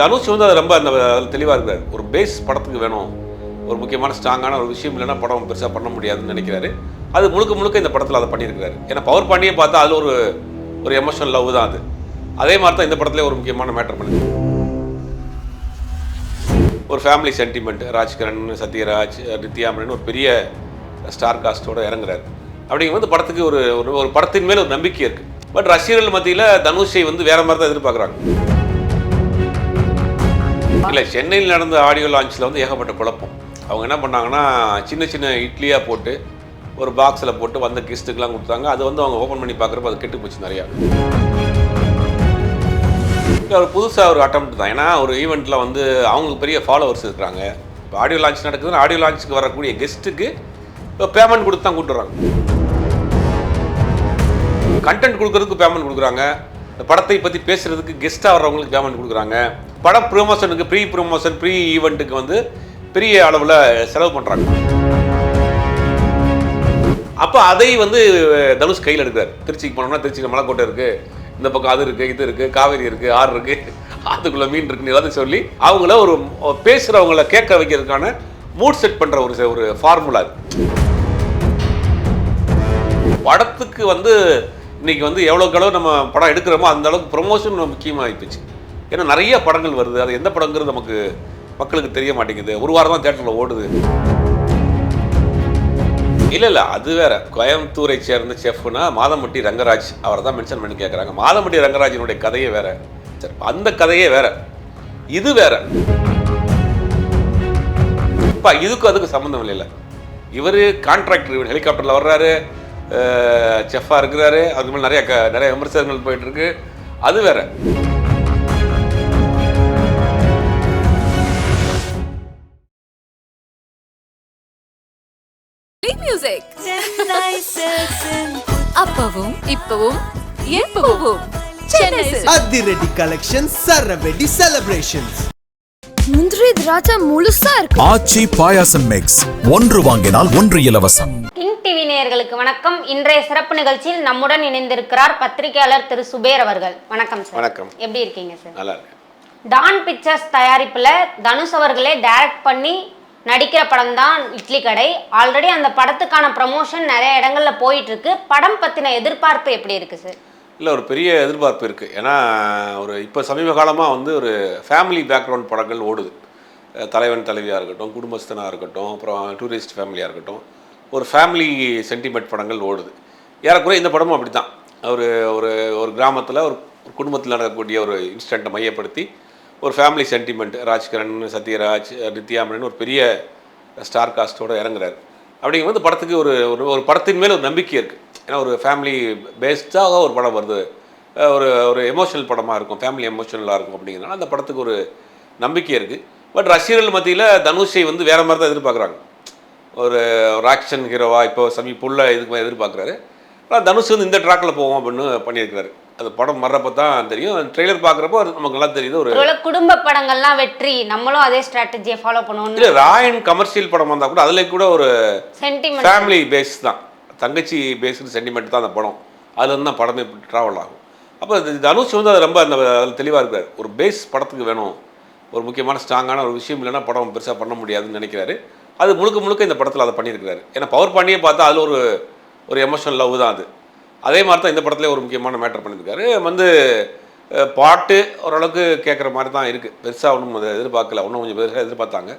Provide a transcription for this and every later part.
தனுஷ் வந்து அது ரொம்ப அந்த தெளிவாக இருக்கிறார். ஒரு பேஸ் படத்துக்கு வேணும். ஒரு முக்கியமான ஸ்ட்ராங்கான ஒரு விஷயம் இல்லைன்னா படம் பெருசாக பண்ண முடியாதுன்னு நினைக்கிறாரு. அது முழுக்க முழுக்க இந்த படத்தில் அதை பண்ணியிருக்கிறாரு. ஏன்னா பவர் பாண்டியே பார்த்தா அதில் ஒரு ஒரு எமோஷனல் லவ் தான் அது. அதே மாதிரி தான் இந்த படத்துலேயே ஒரு முக்கியமான மேட்டர் பண்ணுது. ஒரு ஃபேமிலி சென்டிமெண்ட் ராஜ்கிரண் சத்யராஜ் நித்யாமரன் ஒரு பெரிய ஸ்டார் காஸ்டோட இறங்குறாரு. அப்படிங்கும்போது படத்துக்கு ஒரு ஒரு படத்தின் மேல் ஒரு நம்பிக்கை இருக்குது பட் ரசிகர்கள் மத்தியில் தனுஷை வந்து வேற மாதிரி தான் எதிர்பார்க்குறாங்க. இல்லை சென்னையில் நடந்த ஆடியோ லான்ச்சில் வந்து ஏகப்பட்ட குழப்பம். அவங்க என்ன பண்ணாங்கன்னா சின்ன சின்ன இட்லியாக போட்டு ஒரு பாக்ஸில் போட்டு வந்த கெஸ்ட்டுக்கெலாம் கொடுத்தாங்க. அது வந்து அவங்க ஓப்பன் பண்ணி பார்க்குறப்ப அது கெட்டு போச்சு நிறையா. ஒரு புதுசாக ஒரு அட்டம் தான். ஏன்னா ஒரு ஈவெண்ட்டில் வந்து அவங்களுக்கு பெரிய ஃபாலோவர்ஸ் இருக்கிறாங்க. இப்போ ஆடியோ லான்ச் நடக்குதுன்னா ஆடியோ லான்ச்சுக்கு வரக்கூடிய கெஸ்ட்டுக்கு இப்போ பேமெண்ட் கொடுத்து தான் கூட்டுறாங்க கண்டென்ட் கொடுக்குறதுக்கு பேமெண்ட் கொடுக்குறாங்க. இந்த படத்தை பற்றி பேசுறதுக்கு கெஸ்ட்டாக வர்றவங்களுக்கு பேமெண்ட் கொடுக்குறாங்க. பட ப்ரொமோஷனுக்கு ப்ரீ ப்ரொமோஷன் ப்ரீ ஈவெண்ட்டுக்கு வந்து பெரிய அளவில் செலவு பண்ணுறாங்க அப்போ அதை வந்து தனுஷ் கையில் எடுக்கிறார். திருச்சிக்கு போனோம்னா திருச்சிக்கு மலைக்கோட்டை இருக்குது இந்த பக்கம் அது இருக்குது இது இருக்குது காவேரி இருக்குது ஆறு இருக்குது ஆற்றுக்குள்ளே மீன் இருக்குன்னு எல்லாத்தையும் சொல்லி அவங்கள ஒரு பேசுகிறவங்கள கேட்க வைக்கிறதுக்கான மூட் செட் பண்ணுற ஒரு ஒரு ஃபார்முலா அது. படத்துக்கு வந்து இன்னைக்கு வந்து எவ்வளோக்கு அளவு நம்ம படம் எடுக்கிறோமோ அந்த அளவுக்கு ப்ரொமோஷன் முக்கியமாக ஆயிப்போச்சு ஏன்னா நிறைய படங்கள் வருது. அது எந்த படங்கிறது நமக்கு மக்களுக்கு தெரிய மாட்டேங்குது. ஒரு வாரம் தான் தேட்டரில் ஓடுது. இல்லை இல்லை அது வேற. கோயம்புத்தூரை சேர்ந்த செஃப்னா மாதம்பட்டி ரங்கராஜ் அவரை தான் மென்ஷன் பண்ணி கேட்குறாங்க மாதம்பட்டி ரங்கராஜினுடைய கதையே வேற. சரி அந்த கதையே வேற. இது வேற. இப்போ இதுக்கும் அதுக்கு சம்மந்தம் இல்லை இவர் கான்ட்ராக்டர் ஹெலிகாப்டரில் வர்றாரு. செஃப்பாக இருக்கிறாரு. அதுக்கு மேலே நிறைய க- நிறைய விமர்சனங்கள் போயிட்டுருக்கு அது வேற. இப்பவும் எப்பவும். அதிரடி கலெக்ஷன் சரவெடி செலிப்ரேஷன்ஸ் முந்திரி திராட்சை முழுசா இருக்கு. ஆச்சி பாயாசம் மிக்ஸ் ஒன்று வாங்கினால் ஒன்று இலவசம். கிங் டிவி நேயர்களுக்கு வணக்கம். இன்றைய சிறப்பு நிகழ்ச்சியில் நம்முடன் இணைந்திருக்கிறார் பத்திரிகையாளர் திரு சுபேர் அவர்கள். வணக்கம் சார். வணக்கம். எப்படி இருக்கீங்க சார்? நல்லா இருக்கு டான் பிக்சர்ஸ் தயாரிப்புல தனுஷ் அவர்களே டைரக்ட் பண்ணி நடிக்கிற படம் தான் இட்லி கடை. ஆல்ரெடி அந்த படத்துக்கான ப்ரமோஷன் நிறைய இடங்கள்ல போயிட்டு இருக்கு படம் பத்தின எதிர்பார்ப்பு எப்படி இருக்கு சார் இல்லை ஒரு பெரிய எதிர்பார்ப்பு இருக்குது ஏன்னா ஒரு இப்போ சமீப காலமாக வந்து ஒரு ஃபேமிலி பேக்ரவுண்ட் படங்கள் ஓடுது. தலைவன் தலைவியாக இருக்கட்டும் குடும்பஸ்தனாக இருக்கட்டும் அப்புறம் டூரிஸ்ட் ஃபேமிலியாக இருக்கட்டும் ஒரு ஃபேமிலி சென்டிமெண்ட் படங்கள் ஓடுது. ஏறக்குறைய இந்த படமும் அப்படி தான் ஒரு ஒரு ஒரு கிராமத்தில் ஒரு ஒரு குடும்பத்தில் நடக்கக்கூடிய ஒரு இன்ஸ்டண்ட்டை மையப்படுத்தி ஒரு ஃபேமிலி சென்டிமெண்ட் ராஜ்கரன் சத்யராஜ் நித்யாமரன் ஒரு பெரிய ஸ்டார் காஸ்டோட இறங்குறாரு. அப்படிங்கும்போது படத்துக்கு ஒரு ஒரு ஒரு படத்தின் மேலே ஒரு நம்பிக்கை இருக்குது ஏன்னா ஒரு ஃபேமிலி பேஸ்டாக ஒரு படம் வருது. ஒரு ஒரு எமோஷனல் படமாக இருக்கும். ஃபேமிலி எமோஷனலாக இருக்கும் அப்படிங்கிறனால அந்த படத்துக்கு ஒரு நம்பிக்கை இருக்குது பட் ரசிகர்கள் மத்தியில் தனுஷை வந்து வேறு மாதிரி தான் எதிர்பார்க்குறாங்க. ஒரு ஒரு ஆக்ஷன் ஹீரோவா இப்போ சமீபுள்ள இதுக்கு மாதிரி எதிர்பார்க்குறாரு. ஆனால் தனுஷ் வந்து இந்த ட்ராக்கில் போவோம் அப்படின்னு பண்ணியிருக்கிறாரு. அது படம் வர்றப்போ தான் தெரியும். ட்ரெய்லர் பார்க்குறப்போ நமக்கு நல்லா தெரியுது. ஒரு குடும்ப படங்கள்லாம் வெற்றி நம்மளும் அதே ஸ்ட்ராட்டஜியை ஃபாலோ இல்லை பண்ணுவோம்னு ராயன் கமர்ஷியல் படம் வந்தால் கூட அதில் கூட ஒரு சென்டிமெண்ட் ஃபேமிலி பேஸ் தான். தங்கச்சி பேஸ்டு சென்டிமெண்ட் தான் அந்த படம். அதுலேருந்து தான் படமே ட்ராவல் ஆகும். அப்போ தனுஷ் வந்து அது ரொம்ப அந்த அதில் தெளிவாக இருக்கார். ஒரு பேஸ் படத்துக்கு வேணும். ஒரு முக்கியமான ஸ்ட்ராங்கான ஒரு விஷயம் இல்லைன்னா படம் பெருசாக பண்ண முடியாதுன்னு நினைக்கிறாரு. அது முழுக்க முழுக்க இந்த படத்தில் அதை பண்ணியிருக்கிறாரு. ஏன்னா பவர் பாண்டியே பார்த்தா அதில் ஒரு ஒரு எமோஷனல் லவ் தான் அது. அதே மாதிரி தான் இந்த படத்துலேயே ஒரு முக்கியமான மேட்டர் பண்ணியிருக்காரு. வந்து பாட்டு ஓரளவுக்கு கேட்குற மாதிரி தான் இருக்குது பெருசாக ஒன்றும் அதை எதிர்பார்க்கல. ஒன்றும் கொஞ்சம் பெருசாக எதிர்பார்த்தாங்க.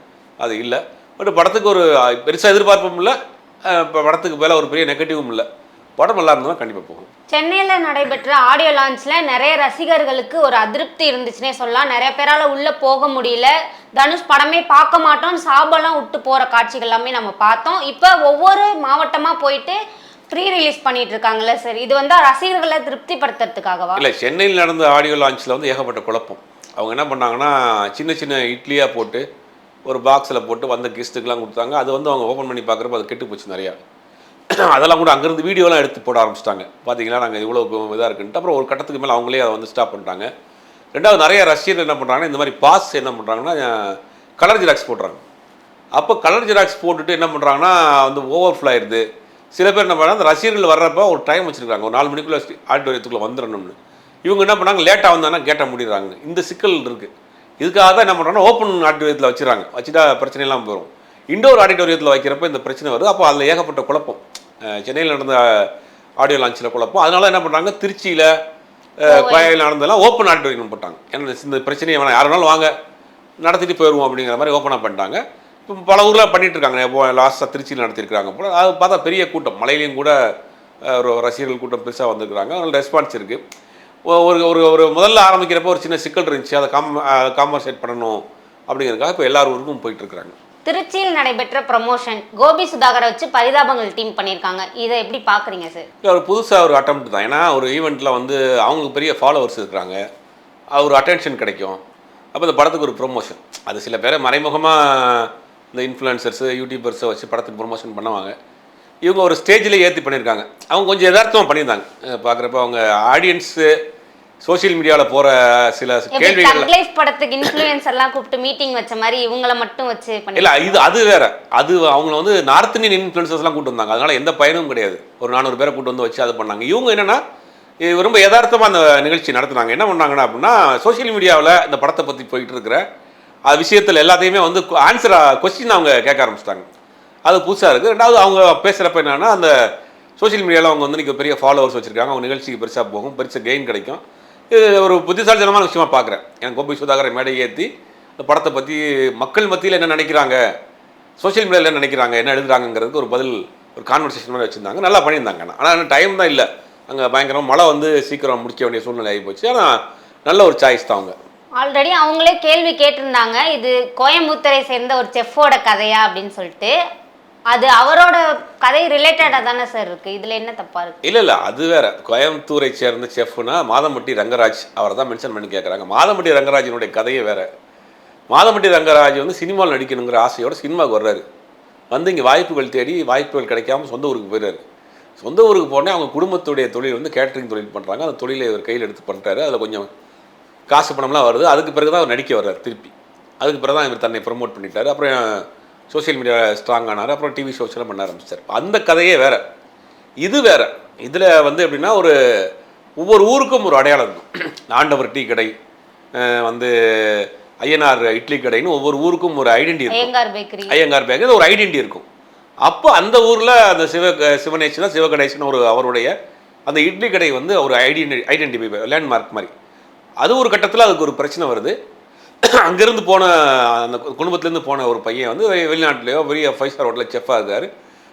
அது இல்லை. பட் படத்துக்கு ஒரு பெருசாக எதிர்பார்ப்பும் இல்லை. இப்போ படத்துக்கு மேலே ஒரு பெரிய நெகட்டிவும் இல்லை. படம் நல்லா இருந்தாலும் கண்டிப்பாக போகும். சென்னையில் நடைபெற்ற ஆடியோ லான்ச்சில் நிறைய ரசிகர்களுக்கு ஒரு அதிருப்தி இருந்துச்சுன்னே சொல்லலாம். நிறைய பேரால் உள்ளே போக முடியல. தனுஷ் படமே பார்க்க மாட்டோம் சாபெல்லாம் விட்டு போகிற காட்சிகள் எல்லாமே நம்ம பார்த்தோம். இப்போ ஒவ்வொரு மாவட்டமாக போயிட்டு ப்ரீ ரிலீஸ் பண்ணிட்டு இருக்காங்கல்ல சார் இது வந்து ரசிகர்களை திருப்திப்படுத்துறதுக்காகவா? இல்லை சென்னையில் நடந்த ஆடியோ லான்ச்சில் வந்து ஏகப்பட்ட குழப்பம். அவங்க என்ன பண்ணாங்கன்னா சின்ன சின்ன இட்லியாக போட்டு ஒரு பாக்ஸில் போட்டு வந்த கெஸ்ட்டுக்கெலாம் கொடுத்தாங்க. அது வந்து அவங்க ஓப்பன் பண்ணி பார்க்குறப்ப அது கெட்டு போச்சு நிறையா. அதெல்லாம் கூட அங்கேருந்து வீடியோலாம் எடுத்து போட ஆரம்பிச்சிட்டாங்க. பார்த்தீங்களா நாங்கள் இவ்வளோ இதாக இருக்குன்ட்டு. அப்புறம் ஒரு கட்டத்துக்கு மேலே அவங்களே அதை வந்து ஸ்டாப் பண்ணிட்டாங்க. ரெண்டாவது நிறைய ரசிகர்கள் என்ன பண்ணுறாங்கன்னா இந்த மாதிரி பாஸ் என்ன பண்ணுறாங்கன்னா கலர் ஜெராக்ஸ் போடுறாங்க. அப்போ கலர் ஜெராக்ஸ் போட்டுட்டு என்ன பண்ணுறாங்கன்னா வந்து ஓவர்ஃப்ளோ ஆயிடுது சில பேர் என்ன பண்ணுறாங்க அந்த ரசிகர்கள் வர்றப்ப ஒரு டைம் வச்சுருக்காங்க ஒரு நாலு மணிக்குள்ளே ஆடிட்டோரியத்துக்குள்ளே வந்துடணும்னு இவங்க என்ன பண்ணாங்க லேட்டாக வந்தாங்கன்னா கேட்டால் முடிடுறாங்க. இந்த சிக்கல் இருக்குது இதுக்காக தான் என்ன பண்ணுறோன்னா ஓப்பன் ஆடிட்டோரியத்தில் வச்சுறாங்க வச்சுட்டா பிரச்சனை எல்லாம் போயிடும் இண்டோர் ஆடிட்டோரியத்தில் வைக்கிறப்ப இந்த பிரச்சனை வருது. அப்போ அதில் ஏகப்பட்ட குழப்பம். சென்னையில் நடந்த ஆடியோ லான்ச்சில் குழப்பம். அதனால என்ன பண்ணுறாங்க திருச்சியில் கோயில் நடந்ததெல்லாம் ஓப்பன் ஆடிட்டோரியம் போட்டாங்க. ஏன்னா இந்த பிரச்சனையை வேணாம் யார் வேணாலும் வாங்க. நடத்திட்டு போயிடுவோம் அப்படிங்கிற மாதிரி ஓப்பனாக பண்ணிட்டாங்க. இப்போ பல ஊரில் இப்போ லாஸ்ட்டாக திருச்சியில் நடத்திருக்காங்க போல. அது பார்த்தா பெரிய கூட்டம். மலையிலையும் கூட ஒரு ரசிகர்கள் கூட்டம் பெருசாக வந்திருக்கிறாங்க. அதில் ரெஸ்பான்ஸ் இருக்குது ஒரு ஒரு ஒரு முதல்ல ஆரம்பிக்கிறப்போ ஒரு சின்ன சிக்கல் இருந்துச்சு. அதை காம் காம்பன்சேட் பண்ணணும் அப்படிங்கிறதுக்காக இப்போ எல்லார் ஊருக்கும் போயிட்டு இருக்காங்க திருச்சியில் நடைபெற்ற ப்ரமோஷன் கோபி சுதாகரை வச்சு பரிதாபங்கள் டீம் பண்ணியிருக்காங்க. இதை எப்படி பார்க்குறீங்க சார் இல்லை ஒரு புதுசாக ஒரு அட்டம் தான். ஏன்னா ஒரு ஈவெண்ட்டில் வந்து அவங்களுக்கு பெரிய ஃபாலோவர்ஸ் இருக்கிறாங்க. ஒரு அட்டென்ஷன் கிடைக்கும். அப்போ இந்த படத்துக்கு ஒரு ப்ரொமோஷன் அது சில பேரை மறைமுகமாக இந்த இன்ஃப்ளூயன்சர்ஸு யூடியூபர்ஸை வச்சு படத்துக்கு ப்ரொமோஷன் பண்ணுவாங்க. இவங்க ஒரு ஸ்டேஜில் ஏற்றி பண்ணியிருக்காங்க அவங்க கொஞ்சம் யதார்த்தமாக பண்ணியிருந்தாங்க. பார்க்குறப்ப அவங்க ஆடியன்ஸு சோஷியல் மீடியாவில் போகிற சில கேள்விகள் படத்துக்கு இன்ஃப்ளூயன்ஸ் எல்லாம் கூப்பிட்டு மீட்டிங் வச்ச மாதிரி இவங்கள மட்டும் வச்சு இல்லை இது அது வேற. அது அவங்கள வந்து நார்த் இந்தியன் இன்ஃப்ளூன்சர்ஸ்லாம் கூட்டு வந்தாங்க. அதனால எந்த பயனும் கிடையாது. ஒரு நானூறு பேரை கூட்டு வந்து வச்சு அது பண்ணாங்க. இவங்க என்னன்னா இது ரொம்ப யதார்த்தமாக அந்த நிகழ்ச்சி நடத்துனாங்க. என்ன பண்ணாங்கன்னா அப்படின்னா சோஷியல் மீடியாவில் இந்த படத்தை பற்றி போயிட்டு இருக்கிற அது விஷயத்தில் எல்லாத்தையுமே வந்து ஆன்சர் கொஸ்டின் அவங்க கேட்க ஆரம்பிச்சிட்டாங்க. அது புதுசாக இருக்குது ரெண்டாவது அவங்க பேசுகிறப்ப என்னென்னா அந்த சோஷியல் மீடியாவில் அவங்க வந்து இன்றைக்கி பெரிய ஃபாலோவர்ஸ் வச்சுருக்காங்க. அவங்க நிகழ்ச்சிக்கு பெருசாக போகும். பெருசாக கெயின் கிடைக்கும். இது ஒரு புத்திசாலித்தனமான விஷயமா பார்க்குறேன் எனக்கு கோபி சுதாகரை மேடை ஏற்றி இந்த படத்தை பற்றி மக்கள் மத்தியில் என்ன நினைக்கிறாங்க? சோஷியல் மீடியாவில் என்ன நினைக்கிறாங்க? என்ன எழுதுறாங்கங்கிறதுக்கு ஒரு பதில் ஒரு கான்வர்சேஷன் மாதிரி வச்சுருந்தாங்க. நல்லா பண்ணியிருந்தாங்க ஆனால் டைம் தான் இல்லை. அங்கே பயங்கரமாக மழை வந்து சீக்கிரம் முடிக்க வேண்டிய சூழ்நிலை ஆகி போச்சு. ஆனால் நல்ல ஒரு சாய்ஸ் தான் அவங்க. ஆல்ரெடி அவங்களே கேள்வி கேட்டிருந்தாங்க. இது கோயம்புத்தூரை சேர்ந்த ஒரு செஃப்போட கதையா அப்படின்னு சொல்லிட்டு. அது அவரோட கதை ரிலேட்டடாக தானே சார் இருக்கு. இதில் என்ன தப்பா இருக்கு? இல்லை இல்லை. அது வேற. கோயம்புத்தூரை சேர்ந்த செஃப்னா மாதம்பட்டி ரங்கராஜ் அவரை தான் மென்ஷன் பண்ணி கேட்குறாங்க மாதம்பட்டி ரங்கராஜினுடைய கதையை வேற. மாதம்பட்டி ரங்கராஜ் வந்து சினிமாவில் நடிக்கணுங்கிற ஆசையோட சினிமாவுக்கு வர்றாரு. வந்து இங்கே வாய்ப்புகள் தேடி வாய்ப்புகள் கிடைக்காம சொந்த ஊருக்கு போயிடுறாரு சொந்த ஊருக்கு போனே அவங்க குடும்பத்துடைய தொழில் வந்து கேட்டரிங் தொழில் பண்ணுறாங்க அந்த தொழிலை இவர் கையில் எடுத்து பண்ணுறாரு அதில் கொஞ்சம் காசு பணம்லாம் வருது. அதுக்கு பிறகு தான் அவர் நடிக்க வர்றாரு திருப்பி. அதுக்கு பிறகு தான் இவர் தன்னை ப்ரமோட் பண்ணிட்டாரு. அப்புறம் சோஷியல் மீடியா ஸ்ட்ராங் ஆனார். அப்புறம் டிவி ஷோஸ் எல்லாம் பண்ண ஆரம்பிச்சார். அந்த கதையே வேற. இது வேற. இதில் வந்து எப்படின்னா ஒரு ஒவ்வொரு ஊருக்கும் ஒரு அடையாளம் இருக்கும் ஆண்டவர் டீ கடை வந்து ஐயனார் இட்லி கடைன்னு ஒவ்வொரு ஊருக்கும் ஒரு ஐடென்டி இருக்கும். ஐயங்கார் பேக்கரி ஒரு ஐடென்டி இருக்கும். அப்போ அந்த ஊரில் அந்த சிவ சிவனேசனா சிவகணேசன் ஒரு அவருடைய அந்த இட்லி கடை வந்து ஒரு ஐடென்டி ஐடென்டிஃபை லேண்ட்மார்க் மாதிரி. அது ஒரு கட்டத்தில் அதுக்கு ஒரு பிரச்சனை வருது. அங்கேருந்து போன அந்த குடும்பத்துலேருந்து போன ஒரு பையன் வந்து வெளிநாட்டிலேயோ பெரிய ஃபைவ் ஸ்டார் ஹோட்டலில் செஃப்பாக இருக்கார்.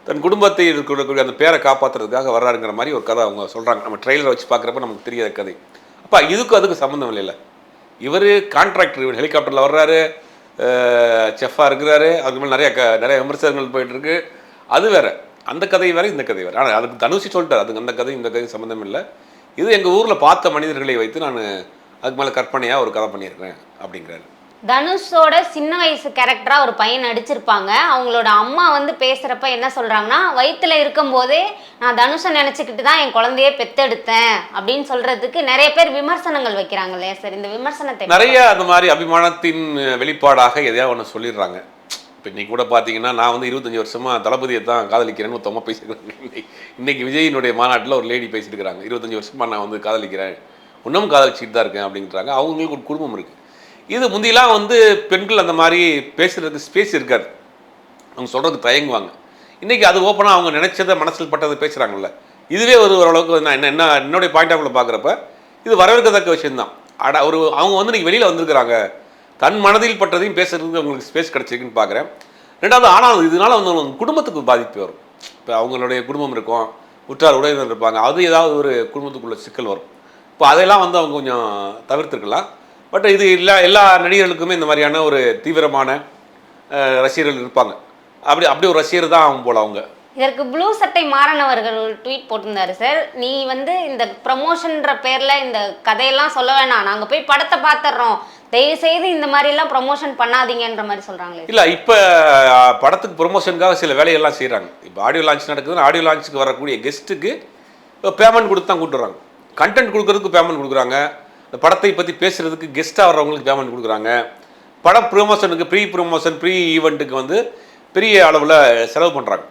தன் குடும்பத்தை இருக்கக்கூடிய அந்த பேரை காப்பாற்றுறதுக்காக வர்றாருங்கிற மாதிரி ஒரு கதை அவங்க சொல்கிறாங்க நம்ம ட்ரெயிலரை வச்சு பார்க்குறப்ப நமக்கு தெரியாத கதை. அப்போ இதுக்கும் அதுக்கு சம்மந்தம் இல்லைல்ல. இவர் கான்ட்ராக்டர் இவர் ஹெலிகாப்டரில் வர்றாரு. செஃப்பாக இருக்கிறாரு. அதுக்கு மேலே நிறைய க நிறைய விமர்சனங்கள் போயிட்டுருக்கு. அது வேற. அந்த கதை வேற இந்த கதை வேற. ஆனால் அதுக்கு தனுஷி சொல்லிட்டார். அதுக்கு அந்த கதை இந்த கதை சம்மந்தம் இல்லை. இது எங்கள் ஊரில் பார்த்த மனிதர்களை வைத்து நான் அதுக்கு மேலே கற்பனையாக ஒரு கதை பண்ணியிருக்கிறேன் அப்படிங்கிறாரு. தனுஷோட சின்ன வயசு கேரக்டரா ஒரு பையன் நடிச்சிருப்பாங்க. அவங்களோட அம்மா வந்து பேசுறப்ப என்ன சொல்றாங்கன்னா வயித்துல இருக்கும்போதே நான் தனுஷை நினைச்சுக்கிட்டு தான் என் குழந்தைய பெத்தெடுத்தேன் அப்படின்னு சொல்றதுக்கு நிறைய பேர் விமர்சனங்கள் வைக்கிறாங்க இல்லையா சார்? இந்த விமர்சனத்தை நிறைய அந்த மாதிரி அபிமானத்தின் வெளிப்பாடாக எதையாவது ஒன்று சொல்லிடுறாங்க. இப்போ இன்னைக்கு கூட பார்த்தீங்கன்னா நான் வந்து இருபத்தஞ்சி வருஷமா தளபதியை தான் காதலிக்கிறேன்னு ஒருத்தவங்க பேசியிருக்காங்க இன்னைக்கு விஜயினுடைய மாநாட்டில் ஒரு லேடி பேசிட்டு இருக்காங்க இருபத்தஞ்சி வருஷமா நான் வந்து காதலிக்கிறேன். இன்னும் காதலிச்சுட்டு தான் இருக்கேன் அப்படின்றாங்க. அவங்களுக்கு ஒரு குடும்பம் இருக்குது இது முந்திலாம் வந்து பெண்கள் அந்த மாதிரி பேசுகிறதுக்கு ஸ்பேஸ் இருக்காது. அவங்க சொல்கிறதுக்கு தயங்குவாங்க. இன்றைக்கி அது ஓப்பனாக அவங்க நினச்சதை மனசில் பட்டதை பேசுகிறாங்கல்ல இதுவே ஒரு ஓரளவுக்கு நான் என்ன என்ன என்னுடைய பாயிண்ட் ஆஃப்ல பார்க்குறப்ப இது வரவேற்கத்தக்க விஷயம்தான். அட ஒரு அவங்க வந்து இன்றைக்கி வெளியில் வந்திருக்கிறாங்க. தன் மனதில் பட்டதையும் பேசுகிறதுக்கு அவங்களுக்கு ஸ்பேஸ் கிடச்சிருக்குன்னு பார்க்குறேன். ரெண்டாவது ஆனால் இதனால வந்து அவங்க குடும்பத்துக்கு பாதிப்பு வரும். இப்போ அவங்களுடைய குடும்பம் இருக்கும். உற்றார் உடையினர் இருப்பாங்க. அது ஏதாவது ஒரு குடும்பத்துக்குள்ள சிக்கல் வரும். இப்போ அதெல்லாம் வந்து அவங்க கொஞ்சம் தவிர்த்துருக்கலாம். பட் இது எல்லா எல்லா நடிகர்களுக்குமே இந்த மாதிரியான ஒரு தீவிரமான ரசிகர்கள் இருப்பாங்க. அப்படி அப்படி ஒரு ரசிகர் தான் அவங்க போல அவங்க. இதற்கு ப்ளூ சட்டை மாறனவர்கள் ஒரு ட்வீட் போட்டிருந்தாரு சார். நீ வந்து இந்த ப்ரமோஷன்ற பேர்ல இந்த கதையெல்லாம் சொல்ல வேணாம். நாங்க போய் படத்தை பார்த்துடுறோம் தயவு செய்து இந்த மாதிரி எல்லாம் ப்ரமோஷன் பண்ணாதீங்கன்ற மாதிரி சொல்றாங்களே. இல்லை இப்போ படத்துக்கு ப்ரொமோஷனுக்காக சில வேலையெல்லாம் செய்கிறாங்க இப்போ ஆடியோ லான்ச் நடக்குதுன்னா ஆடியோ லான்ச்சுக்கு வரக்கூடிய கெஸ்ட்டுக்கு பேமெண்ட் கொடுத்து தான் கூட்டுறாங்க கண்டென்ட் கொடுக்கறதுக்கு பேமெண்ட் கொடுக்குறாங்க. இந்த படத்தை பற்றி பேசுகிறதுக்கு கெஸ்ட்டாக வர்றவங்களுக்கு பேமெண்ட் கொடுக்குறாங்க. பட ப்ரொமோஷனுக்கு ப்ரீ ப்ரொமோஷன் ப்ரீ ஈவெண்ட்டுக்கு வந்து பெரிய அளவில் செலவு பண்ணுறாங்க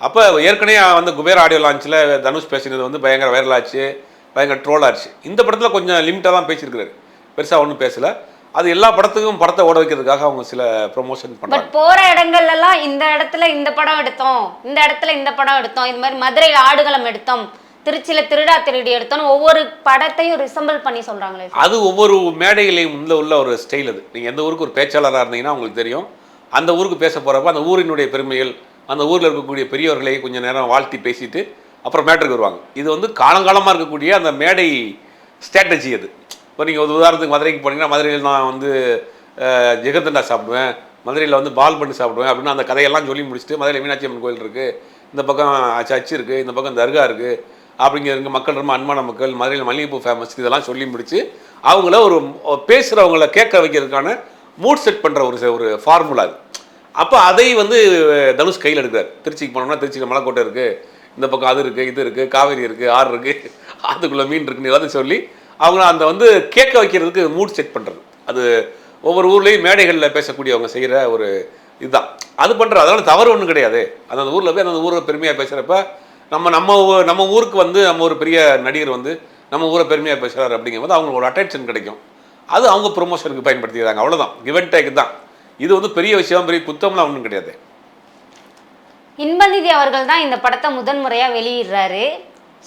அப்போ ஏற்கனவே வந்து குபேர் ஆடியோ லான்ச்சில் தனுஷ் பேசினது வந்து பயங்கர வைரல் ஆச்சு பயங்கர ட்ரோல் ஆச்சு. இந்த படத்தில் கொஞ்சம் லிமிட்டாக தான் பேசியிருக்கிறாரு. பெருசாக ஒன்றும் பேசலை. அது எல்லா படத்துக்கும் படத்தை ஓட வைக்கிறதுக்காக அவங்க சில ப்ரொமோஷன் பண்ணுறாங்க போற இடங்கள்ல எல்லாம் இந்த இடத்துல இந்த படம் எடுத்தோம் இந்த இடத்துல இந்த படம் எடுத்தோம் இது மாதிரி மதுரையில ஆடுகளம் எடுத்தோம் திருச்சியில திருடா திருடி எடுத்தோன்னு ஒவ்வொரு படத்தையும் ரிசம்பிள் பண்ணி சொல்றாங்களே அது ஒவ்வொரு மேடைகளையும் உள்ள உள்ள ஒரு ஸ்டைல் அது. நீங்கள் எந்த ஊருக்கு ஒரு பேச்சாளராக இருந்தீங்கன்னா உங்களுக்கு தெரியும். அந்த ஊருக்கு பேச போகிறப்ப அந்த ஊரினுடைய பெருமைகள் அந்த ஊரில் இருக்கக்கூடிய பெரியவர்களை கொஞ்சம் நேரம் வாழ்த்தி பேசிட்டு அப்புறம் மேட்டருக்கு வருவாங்க. இது வந்து காலங்காலமாக இருக்கக்கூடிய அந்த மேடை ஸ்ட்ராட்டஜி அது. இப்போ நீங்கள் ஒரு உதாரணத்துக்கு மதுரைக்கு போனீங்கன்னா மதுரையில் நான் வந்து அஹ், ஜெகதண்டா சாப்பிடுவேன். மதுரையில் வந்து பால் பண்ணி சாப்பிடுவேன் அப்படின்னு அந்த கதையெல்லாம் சொல்லி முடிச்சுட்டு மதுரையில் மீனாட்சி அம்மன் கோயில் இருக்குது இந்த பக்கம் சர்ச் இருக்குது இந்த பக்கம் தர்கா இருக்குது அப்படிங்கிற மக்கள் ரொம்ப அன்பான மக்கள் மதுரையில் மல்லிகைப்பூ ஃபேமஸ் இதெல்லாம் சொல்லி முடிச்சு அவங்கள ஒரு பேசுகிறவங்கள கேட்க வைக்கிறதுக்கான மூட் செட் பண்ணுற ஒரு ஒரு ஃபார்முலா அது. அப்போ அதை வந்து தனுஷ் கையில் எடுக்கிறார். திருச்சிக்கு போனோம்னா திருச்சியில் மலைக்கோட்டை இருக்குது இந்த பக்கம் அது இருக்குது இது இருக்குது காவேரி இருக்குது ஆறு இருக்குது ஆற்றுக்குள்ளே மீன் இருக்குன்னு எல்லாத்தையும் சொல்லி அவங்கள அந்த வந்து கேட்க வைக்கிறதுக்கு மூட் செட் பண்ணுறது அது ஒவ்வொரு ஊர்லேயும் மேடைகளில் பேசக்கூடியவங்க செய்கிற ஒரு இதுதான். அது பண்ணுற அதனால் தவறு ஒன்றும் கிடையாது. அந்த ஊரில் போய் அந்த ஊரில் பெருமையாக பேசுகிறப்ப நம்ம நம்ம நம்ம ஊருக்கு வந்து நம்ம ஒரு பெரிய நடிகர் வந்து நம்ம ஊரை பெருமையாக பேசுகிறாரு அப்படிங்கும்போது அவங்களுக்கு ஒரு அட்டென்ஷன் கிடைக்கும். அது அவங்க ப்ரொமோஷனுக்கு பயன்படுத்திக்கிறாங்க. அவ்வளோதான் கிவன் டேக் தான். இது வந்து பெரிய விஷயம் பெரிய குத்தம்லாம் ஒன்றும் கிடையாது. இன்பநிதி அவர்கள் தான் இந்த படத்தை முதன்முறையா வெளியிடுறாரு.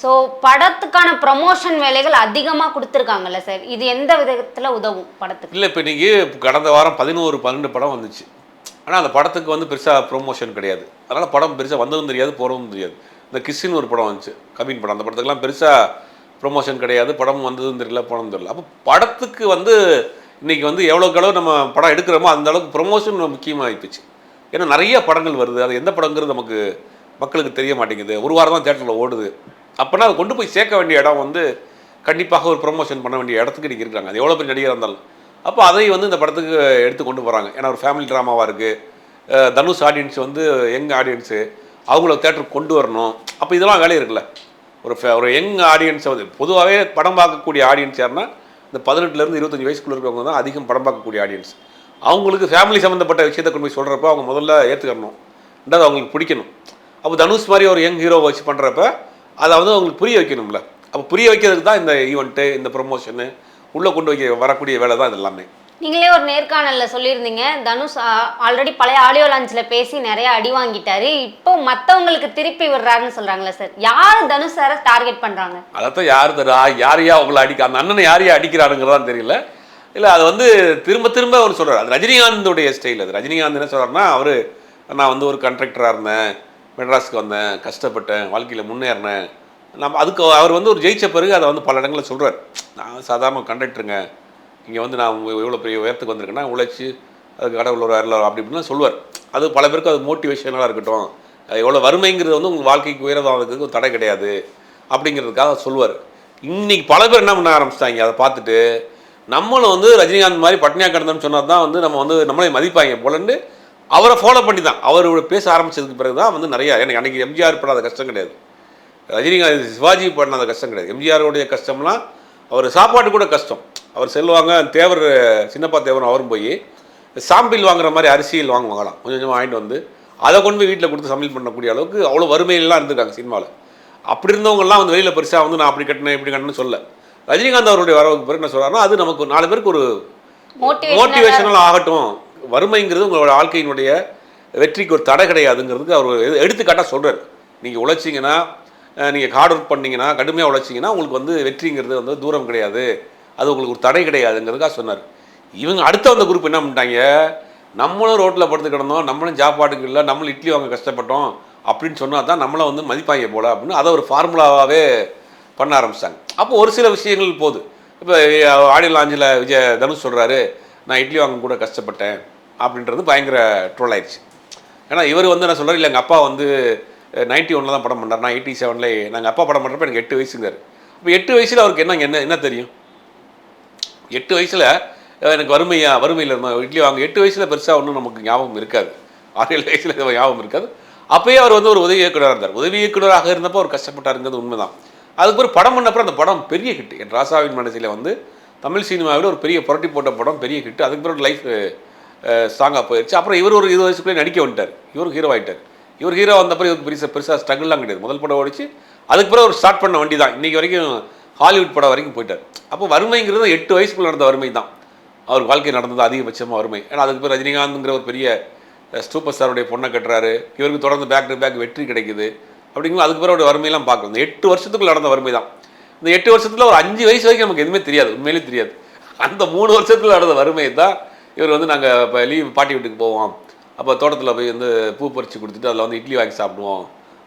ஸோ படத்துக்கான ப்ரமோஷன் வேலைகள் அதிகமாக கொடுத்துருக்காங்கல்ல சார் இது எந்த விதத்தில் உதவும் படத்துக்கு? இல்லை இப்போ இன்றைக்கி கடந்த வாரம் பதினோரு பன்னெண்டு படம் வந்துச்சு. ஆனால் அந்த படத்துக்கு வந்து பெருசாக ப்ரொமோஷன் கிடையாது. அதனால் படம் பெருசாக வந்ததும் தெரியாது போகிறதும் தெரியாது. இந்த கிஸ்ஸின்னு ஒரு படம் வந்துச்சு. கவின் படம். அந்த படத்துக்கெல்லாம் பெருசாக ப்ரொமோஷன் கிடையாது. படம் வந்ததும் தெரியல போனதும் தெரியல. அப்போ படத்துக்கு வந்து இன்றைக்கி வந்து எவ்வளோக்கு அளவு நம்ம படம் எடுக்கிறோமோ அந்த அளவுக்கு ப்ரொமோஷன் முக்கியமாகிப்போச்சு ஏன்னா நிறைய படங்கள் வருது. அது எந்த படங்கிறது நமக்கு மக்களுக்கு தெரிய மாட்டேங்குது. ஒரு வாரம் தான் தேட்டரில் ஓடுது. அப்போனா அதை கொண்டு போய் சேர்க்க வேண்டிய இடம் வந்து கண்டிப்பாக ஒரு ப்ரொமோஷன் பண்ண வேண்டிய இடத்துக்கு இன்றைக்கி இருக்காங்க அது எவ்வளோ பெரிய நடிகராக இருந்தாலும். அப்போ அதை வந்து இந்த படத்துக்கு எடுத்து கொண்டு போகிறாங்க ஏன்னா ஒரு ஃபேமிலி ட்ராமாவாக இருக்குது தனுஷ் ஆடியன்ஸ் வந்து யங் ஆடியன்ஸு அவங்கள தேட்டருக்கு கொண்டு வரணும். அப்போ இதெல்லாம் வேலை இருக்குல்ல. ஒரு ஒரு யங் ஆடியன்ஸை வந்து பொதுவாகவே படம் பார்க்கக்கூடிய ஆடியன்ஸ் யாருன்னா இந்த பதினெட்டுலேருந்து இருபத்தஞ்சி வயசுக்குள்ள இருக்கவங்க தான் அதிகம் படம் பார்க்கக்கூடிய ஆடியன்ஸ் அவங்களுக்கு ஃபேமிலி சம்மந்தப்பட்ட விஷயத்தை கொண்டு போய் சொல்கிறப்ப அவங்க முதல்ல ஏற்றுக்கணும் ரெண்டாவது அவங்களுக்கு பிடிக்கணும். அப்போ தனுஷ் மாதிரி ஒரு யங் ஹீரோ வச்சு பண்ணுறப்ப அதை வந்து அவங்களுக்கு புரிய வைக்கணும்ல. அப்போ புரிய வைக்கிறதுக்கு தான் இந்த ஈவெண்ட்டு இந்த ப்ரொமோஷனு உள்ளே கொண்டு வைக்க வரக்கூடிய வேலை தான் இது எல்லாமே. நீங்களே ஒரு நேர்காணலில் சொல்லியிருந்தீங்க. தனுஷ் ஆல்ரெடி பழைய ஆடியோ லான்ச்சில் பேசி நிறைய அடி வாங்கிட்டாரு. இப்போ மற்றவங்களுக்கு திருப்பி விடுறாருன்னு சொல்கிறாங்களே சார் யார் தனுஷ் சாரை டார்கெட் பண்ணுறாங்க அதான் யார் தரா யார் யா அவங்கள அடிக்க அந்த அண்ணனை யாரையா அடிக்கிறாருங்கிறதான் தெரியல. இல்லை அது வந்து திரும்ப திரும்ப அவர் சொல்கிறார் அது ரஜினிகாந்தோடைய ஸ்டைல் அது. ரஜினிகாந்த் என்ன சொல்கிறாருன்னா அவர் நான் வந்து ஒரு கண்ட்ராக்டராக இருந்தேன். மெட்ராஸ்க்கு வந்தேன். கஷ்டப்பட்டேன். வாழ்க்கையில் முன்னேறினேன். நம்ம அதுக்கு அவர் வந்து ஒரு ஜெயிச்ச பிறகு அதை வந்து பல இடங்களில் சொல்கிறார் நான் சாதாரண கண்டக்டருங்க இங்கே வந்து நான் இவ்வளோ பெரிய உயரத்துக்கு வந்திருக்கேன்னா உழைச்சி அதுக்கு கடவுள் ஒரு அருள் அப்படி இப்படின்னா சொல்லுவார். அது பல பேருக்கு அது மோட்டிவேஷனாக இருக்கட்டும். எவ்வளோ வறுமைங்கிறது வந்து உங்கள் வாழ்க்கைக்கு உயரதாகிறதுக்கு ஒரு தடை கிடையாது. அப்படிங்கிறதுக்காக சொல்லுவார். இன்றைக்கி பல பேர் என்ன பண்ண ஆரம்பிச்சிட்டாங்க அதை பார்த்துட்டு நம்மளும் வந்து ரஜினிகாந்த் மாதிரி பட்னியாக கிடந்தோம்னு சொன்னால் தான் வந்து நம்ம வந்து நம்மளே மதிப்பாங்க போலன்னு அவரை ஃபாலோ பண்ணி தான். அவர் பேச ஆரம்பிச்சதுக்கு பிறகு தான் வந்து நிறையா எனக்கு அன்றைக்கி எம்ஜிஆர் படாத கஷ்டம் கிடையாது. ரஜினிகாந்த் சிவாஜி பண்ணாத கஷ்டம் கிடையாது. எம்ஜிஆருடைய கஷ்டம்லாம் அவர் சாப்பாடு கூட கஷ்டம். அவர் செல்வாங்க தேவர் சின்னப்பா தேவர் அவரும் போய் சாம்பிள் வாங்குற மாதிரி அரிசியில் வாங்குவாங்களாம். கொஞ்சம் கொஞ்சமாக வாங்கிட்டு வந்து அதை கொண்டு போய் வீட்டில் கொடுத்து சமையல் பண்ணக்கூடிய அளவுக்கு அவ்வளோ வறுமையிலலாம் இருந்திருக்காங்க சினிமாவில் அப்படி இருந்தவங்கலாம் வந்து வெளியில் பெருசாக வந்து நான் அப்படி கட்டினேன் இப்படி கட்டினேன்னு சொல்ல ரஜினிகாந்த் அவருடைய வரவுக்கு பிறகு என்ன சொல்கிறாருன்னா அது நமக்கு நாலு பேருக்கு ஒரு மோட்டிவேஷன் மோட்டிவேஷனல் ஆகட்டும். வறுமைங்கிறது உங்களோட வாழ்க்கையினுடைய வெற்றிக்கு ஒரு தடை கிடையாதுங்கிறதுக்கு அவர் எடுத்துக்காட்டாக சொல்கிறார் நீங்கள் உழைச்சிங்கன்னா நீங்கள் ஹார்ட் ஒர்க் பண்ணீங்கன்னா கடுமையாக உழைச்சிங்கன்னா உங்களுக்கு வந்து வெற்றிங்கிறது வந்து தூரம் கிடையாது. அது உங்களுக்கு ஒரு தடை கிடையாதுங்கிறதுக்காக சொன்னார். இவங்க அடுத்த வந்த குரூப் என்ன பண்ணிட்டாங்க? நம்மளும் ரோட்டில் படுத்து கிடந்தோம் நம்மளும் சாப்பாட்டுக்கு இல்லை நம்மளும் இட்லி வாங்க கஷ்டப்பட்டோம் அப்படின்னு சொன்னால் தான் நம்மளை வந்து மதிப்பாங்க போல அப்படின்னு அதை ஒரு ஃபார்முலாவாகவே பண்ண ஆரம்பித்தாங்க அப்போ ஒரு சில விஷயங்கள் போகுது. இப்போ ஆடியோ லாஞ்சில் விஜய் தனுஷ் சொல்கிறாரு நான் இட்லி வாங்க கூட கஷ்டப்பட்டேன் அப்படின்றது பயங்கர ட்ரோல் ஆயிடுச்சு. ஏன்னா இவர் வந்து என்ன சொல்கிறார் இல்லை எங்கள் அப்பா வந்து நைன்ட்டி ஒனில் தான் படம் பண்ணார். நான் எயிட்டி செவனில் நாங்கள் அப்பா படம் பண்ணுறப்ப எனக்கு எட்டு வயசுங்கிறார். இப்போ எட்டு வயசில் அவருக்கு என்ன என்ன என்ன தெரியும்? எட்டு வயசில் எனக்கு வறுமையா வறுமையில் இட்லி வாங்க எட்டு வயசில் பெருசாக ஒன்றும் நமக்கு ஞாபகம் இருக்காது. ஆறு ஏழு வயசில் ஞாபகம் இருக்காது. அப்போயே அவர் வந்து ஒரு உதவி இயக்குனராக இருந்தார். உதவி இயக்குனராக இருந்தப்போ அவர் கஷ்டப்பட்டாருங்கிறது உண்மைதான். அதுக்கு படம் பண்ணப்போ அந்த படம் பெரிய ஹிட் என் ராசாவின் மனசில் வந்து தமிழ் சினிமாவில் ஒரு பெரிய புரட்டி போட்ட படம் பெரிய ஹிட் அதுக்கு பிறகு லைஃப் ஸ்ட்ராங்காக போயிடுச்சு அப்புறம் இவர் ஒரு இருபது வயசுக்குள்ளே நடிக்க வந்துட்டார். இவர் ஹீரோ ஆகிட்டார் இவர் ஹீரோ வந்தப்பறம் இவருக்கு பெருசாக பெருசாக ஸ்ட்ரகிள்லாம் கிடையாது. முதல் படம் ஓடிச்சு அதுக்கு பிறகு ஒரு ஸ்டார்ட் பண்ண வண்டி தான் இன்றைக்கி வரைக்கும் ஹாலிவுட் படம் வரைக்கும் போயிட்டார். அப்போ வறுமைங்கிறது எட்டு வயசுக்குள்ள நடந்த வறுமை தான். அவர் வாழ்க்கை நடந்தது அதிகபட்சமாக வறுமை. ஏன்னா அதுக்கு பேர் ரஜினிகாந்த்ங்கிற ஒரு பெரிய சூப்பர் ஸ்டாருடைய பொண்ணை கட்டுறாரு. இவருக்கு தொடர்ந்து பேக் டு பேக் வெற்றி கிடைக்குது. அப்படிங்கும்போது அதுக்கு பிறகு அவருடைய வறுமையெல்லாம் பார்க்கணும் இந்த எட்டு வருஷத்துக்குள்ள நடந்த வறுமை தான். இந்த எட்டு வருஷத்தில் ஒரு அஞ்சு வயசு வரைக்கும் நமக்கு எதுவுமே தெரியாது. உண்மையிலே தெரியாது. அந்த மூணு வருஷத்தில் நடந்த வறுமை தான் இவர் வந்து நாங்கள் இப்போ லீவ் பாட்டி வீட்டுக்கு போவோம். அப்போ தோட்டத்தில் போய் வந்து பூ பறித்து கொடுத்துட்டு அதில் வந்து இட்லி வாங்கி சாப்பிடுவோம்.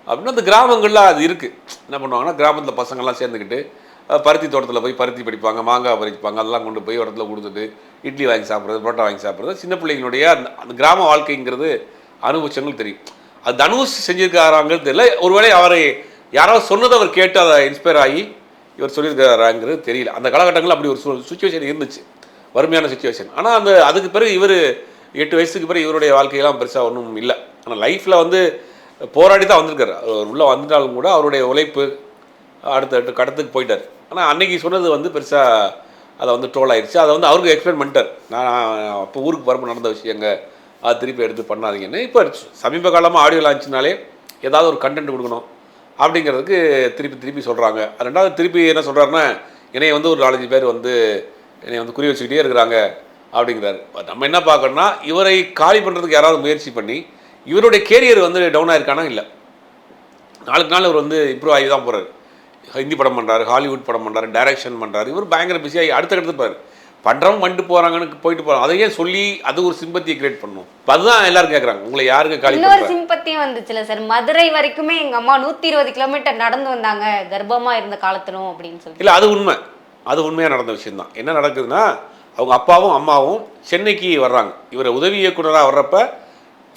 அப்படின்னு அந்த கிராமங்களில் அது இருக்குது என்ன பண்ணுவாங்கன்னா கிராமத்தில் பசங்கள்லாம் சேர்ந்துக்கிட்டு பருத்தி தோட்டத்தில் போய் பருத்தி படிப்பாங்க மாங்காய் பறிப்பாங்க அதெல்லாம் கொண்டு போய் இடத்துல கொடுத்துட்டு இட்லி வாங்கி சாப்பிட்றது புரோட்டா வாங்கி சாப்பிட்றது. சின்ன பிள்ளைங்களுடைய அந்த அந்த கிராம வாழ்க்கைங்கிறது அனுபவிச்சவங்களுக்கு தெரியும். அது தனுஷ் செஞ்சுருக்காராங்கிறது தெரியல. ஒருவேளை அவரை யாராவது சொன்னதை அவர் கேட்டு அதை இன்ஸ்பயர் ஆகி இவர் சொல்லியிருக்காராங்கிறது தெரியல. அந்த காலகட்டங்களில் அப்படி ஒரு சுச்சுவேஷன் இருந்துச்சு. வறுமையான சுச்சுவேஷன் ஆனால் அந்த அதுக்கு பிறகு இவர் எட்டு வயசுக்கு பிறகு இவருடைய வாழ்க்கையெல்லாம் பெருசாக ஒன்றும் இல்லை. ஆனால் லைஃப்பில் வந்து போராடி தான் வந்திருக்காரு. அவர் உள்ளே வந்துட்டாலும் கூட அவருடைய உழைப்பு அடுத்த அடுத்த கடத்துக்கு போயிட்டார். ஆனால் அன்னைக்கு சொன்னது வந்து பெருசாக அதை வந்து ட்ரோல் ஆயிடுச்சு அதை வந்து அவருக்கு எக்ஸ்பிளைன் பண்ணிட்டார். நான் அப்போ ஊருக்கு வரப்போ நடந்த விஷயங்க அதை திருப்பி எடுத்து பண்ணாதீங்கன்னு இப்போ சமீப காலமாக ஆடியோ லான்ச்சுனாலே ஏதாவது ஒரு கண்டென்ட் கொடுக்கணும் அப்படிங்கிறதுக்கு திருப்பி திருப்பி சொல்கிறாங்க ரெண்டாவது திருப்பி என்ன சொல்கிறாருன்னா என்னைய வந்து ஒரு நாலஞ்சு பேர் வந்து என்னை வந்து குறி வச்சுக்கிட்டே இருக்கிறாங்க அப்படிங்கிறாரு. நம்ம என்ன பார்க்கணும்னா இவரை காலி பண்ணுறதுக்கு யாராவது முயற்சி பண்ணி இவருடைய கேரியர் வந்து டவுன் ஆயிருக்கானா இல்லை? நாளுக்கு நாள் இவர் வந்து இம்ப்ரூவ் ஆகி தான் போகிறாரு ஹிந்தி படம் பண்ணுறாரு ஹாலிவுட் படம் பண்ணுறாரு டைரக்ஷன் பண்ணுறாரு இவர் பயங்கர பிஸியாகி அடுத்த கட்டத்து பாரு பண்ணுறவங்க பண்ணிட்டு போகிறாங்கன்னு போயிட்டு போகிறாங்க அதையே சொல்லி அது ஒரு சிம்பத்தியை கிரியேட் பண்ணும். அதுதான் எல்லாரும் கேட்குறாங்க உங்களை யாருங்க காலி இன்னொரு சிம்பத்தியும் வந்துச்சுல சார் மதுரை வரைக்குமே எங்க அம்மா நூத்தி இருபது கிலோமீட்டர் நடந்து வந்தாங்க. கர்ப்பமா இருந்த காலத்திலும் அப்படின்னு சொல்லி இல்லை அது உண்மை. அது உண்மையாக நடந்த விஷயம்தான். என்ன நடக்குதுன்னா அவங்க அப்பாவும் அம்மாவும் சென்னைக்கு வர்றாங்க. இவர் உதவி இயக்குனராக வர்றப்ப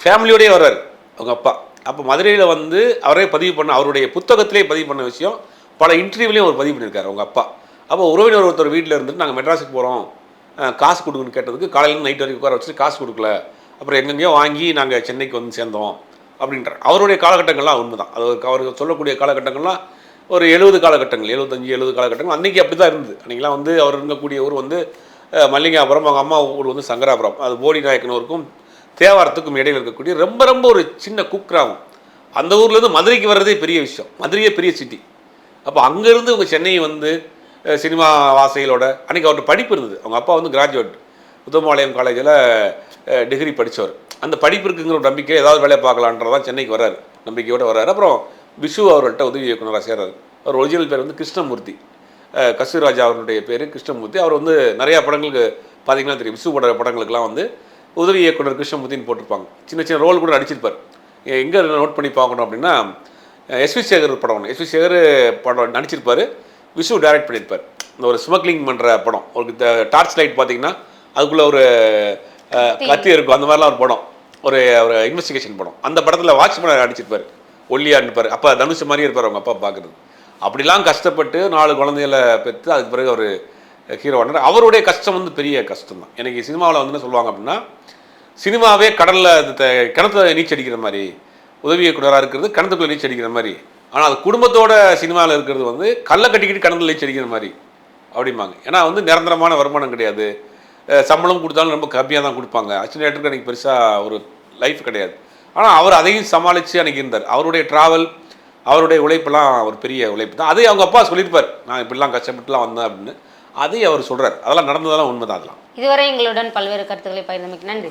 ஃபேமிலியோடயே வர்றாரு அவங்க அப்பா. அப்போ மதுரையில் வந்து அவரே பதிவு பண்ண அவருடைய புத்தகத்திலே பதிவு பண்ண விஷயம் பல இன்டர்வியூலையும் அவர் பதிவு பண்ணியிருக்காரு அவங்க அப்பா. அப்போ உறவினர் ஒருத்தர் வீட்டில் இருந்துட்டு நாங்கள் மெட்ராஸுக்கு போகிறோம் காசு கொடுக்குன்னு கேட்டதுக்கு காலையில் நைட் வரைக்கும் உட்கார வச்சுட்டு காசு கொடுக்கல. அப்புறம் எங்கெங்கேயோ வாங்கி நாங்கள் சென்னைக்கு வந்து சேர்ந்தோம் அப்படின்றார். அவருடைய காலகட்டங்கள்லாம் உண்மை தான் அது அவருக்கு அவர் சொல்லக்கூடிய காலகட்டங்கள்லாம் ஒரு எழுபது காலகட்டங்கள் எழுபத்தஞ்சு எழுபது காலகட்டங்கள். அன்றைக்கி அப்படி தான் இருந்தது. அன்றைக்கெலாம் வந்து அவர் இருக்கக்கூடிய ஊர் வந்து மல்லிகாபுரம் அவங்க அம்மா ஊர் வந்து சங்கராபுரம். அது போடி நாயக்கனூருக்கும் தேவாரத்துக்கும் இடையில் இருக்கக்கூடிய ரொம்ப ரொம்ப ஒரு சின்ன குக்கிராமம். அந்த ஊர்லேருந்து மதுரைக்கு வர்றதே பெரிய விஷயம். மதுரையே பெரிய சிட்டி அப்போ அங்கேருந்து இவங்க சென்னை வந்து சினிமா வாசைகளோட அன்றைக்கி அவர்கிட்ட படிப்பு இருந்தது. அவங்க அப்பா வந்து கிராஜுவேட் உத்தமாலயம் காலேஜில் டிகிரி படித்தவர் அந்த படிப்பு இருக்குங்கிற ஒரு நம்பிக்கை ஏதாவது வேலையை பார்க்கலான்றதான் சென்னைக்கு வர்றாரு. நம்பிக்கையோடு வர்றாரு. அப்புறம் விஷு அவர்கள்ட்ட உதவி இயக்குனராக சேர்றாரு. அவர் ஒரிஜினல் பேர் வந்து கிருஷ்ணமூர்த்தி. அஹ், அவருடைய பேர் கிருஷ்ணமூர்த்தி. அவர் வந்து நிறையா படங்களுக்கு பார்த்தீங்கன்னா தெரியும். விசு பட படங்களுக்கெல்லாம் வந்து உதவி இயக்குனர் கிருஷ்ணமூர்த்தின்னு போட்டிருப்பாங்க. சின்ன சின்ன ரோல் கூட நடிச்சிருப்பார். எங்கே நோட் பண்ணி பார்க்கணும் அப்படின்னா எஸ்வி சேகர் படம் ஒன்று எஸ்வி சேகர் படம் நடிச்சிருப்பார். விசு டைரக்ட் பண்ணியிருப்பார். இந்த ஒரு ஸ்மக்லிங் பண்ணுற படம். ஒரு டார்ச் லைட் பார்த்தீங்கன்னா அதுக்குள்ளே ஒரு கத்தி. இருக்கும். அந்த மாதிரிலாம் ஒரு படம். ஒரு ஒரு இன்வெஸ்டிகேஷன் படம். அந்த படத்தில் வாட்ச்மேன் நடிச்சிருப்பார். ஒல்லியாக இருப்பார். அப்போ தனுஷ் மாதிரியே இருப்பார் அவங்க அப்பா பார்க்குறது. அப்படிலாம் கஷ்டப்பட்டு நாலு குழந்தைகளை பெற்று அதுக்கு பிறகு அவர் ஹீரோ ஆனார். அவருடைய கஷ்டம் வந்து பெரிய கஷ்டம் தான். எனக்கு சினிமாவில் வந்து என்ன சொல்லுவாங்க அப்படின்னா சினிமாவே கடலில் கிணத்துல நீச்சல் அடிக்கிற மாதிரி. உதவி இயக்குனராக இருக்கிறது கிணத்துக்குள்ள நீச்சல் அடிக்கிற மாதிரி. ஆனால் அது குடும்பத்தோட சினிமாவில் இருக்கிறது வந்து கல்லை கட்டிக்கிட்டு கிணத்துல நீச்சல் அடிக்கிற மாதிரி. அப்படிம்பாங்க. ஏன்னா வந்து நிரந்தரமான வருமானம் கிடையாது. சம்பளம் கொடுத்தாலும் ரொம்ப கம்மியாக தான் கொடுப்பாங்க. அசினேட்டருக்கு அன்றைக்கி பெருசாக ஒரு லைஃப் கிடையாது. ஆனால் அவர் அதையும் சமாளித்து அன்றைக்கி இருந்தார். அவருடைய ட்ராவல் அவருடைய உழைப்பெல்லாம் ஒரு பெரிய உழைப்பு தான். அதே அவங்க அப்பா சொல்லியிருப்பார். நான் இப்படிலாம் கஷ்டப்பட்டுலாம் வந்தேன் அப்படின்னு. அதையும் அவர் சொல்கிறார் அதெல்லாம் நடந்ததெல்லாம் உண்மை தான் அதெல்லாம். இதுவரை எங்களுடன் பல்வேறு கருத்துக்களை பகிர்ந்தமைக்கு நன்றி.